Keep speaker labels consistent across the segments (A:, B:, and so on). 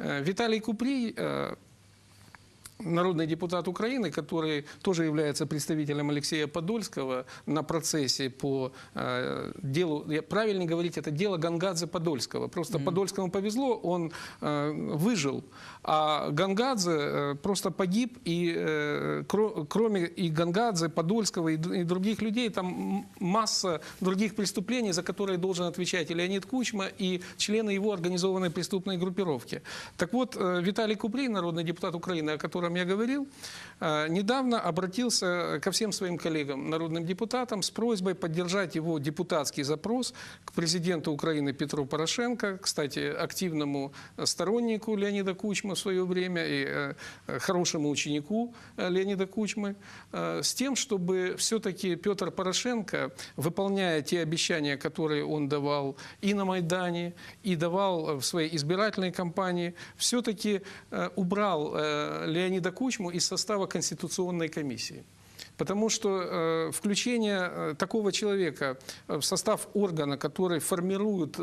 A: Э, Виталий Куприй, э, народный депутат Украины, который тоже является представителем Алексея Подольского на процессе по э, делу, правильно говорить, это дело Гангадзе Подольского. Просто Подольскому повезло, он э, выжил, а Гангадзе э, просто погиб, и э, кро- кроме и Гангадзе, Подольского и, и других людей, там масса других преступлений, за которые должен отвечать и Леонид Кучма, и члены его организованной преступной группировки. Так вот, э, Виталий Куприй, народный депутат Украины, о котором я говорил, э, недавно обратился ко всем своим коллегам, народным депутатам, с просьбой поддержать его депутатский запрос к президенту Украины Петру Порошенко, кстати, активному стороннику Леонида Кучма в свое время и э, хорошему ученику э, Леонида Кучмы, с тем, чтобы все-таки Петр Порошенко, выполняя те обещания, которые он давал и на Майдане, и давал в своей избирательной кампании, все-таки убрал э, Леонида Кучму из состава Конституционной комиссии. Потому что э, включение э, такого человека э, в состав органа, который формирует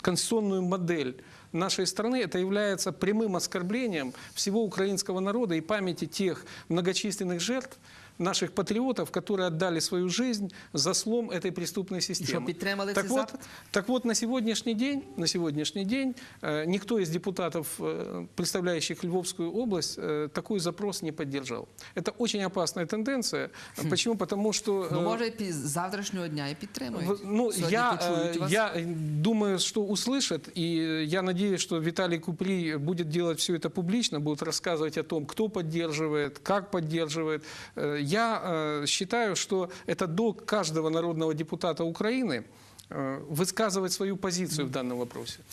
A: конституционную модель нашей страны, это является прямым оскорблением всего украинского народа и памяти тех многочисленных жертв, наших патриотов, которые отдали свою жизнь за слом этой преступной системы.
B: підтримали
A: так
B: цей
A: вот,
B: запит?
A: так вот, на сегодняшний день, на сегодняшний день э, никто из депутатов, э, представляющих Львовскую область, э, такой запрос не поддержал. Это очень опасная тенденция. Почему? Потому что...
B: Ну,
A: э,
B: може, і пі- з завтрашнього дня і підтримують.
A: в- Ну,
B: Сьогодні
A: я,
B: почують
A: э,
B: вас.
A: я э, думаю, что услышат, и я надеюсь, что Виталий Купри будет делать все это публично, будет рассказывать о том, кто поддерживает, как поддерживает. Я э, считаю, что это долг каждого народного депутата Украины э, высказывать свою позицию в данном вопросе.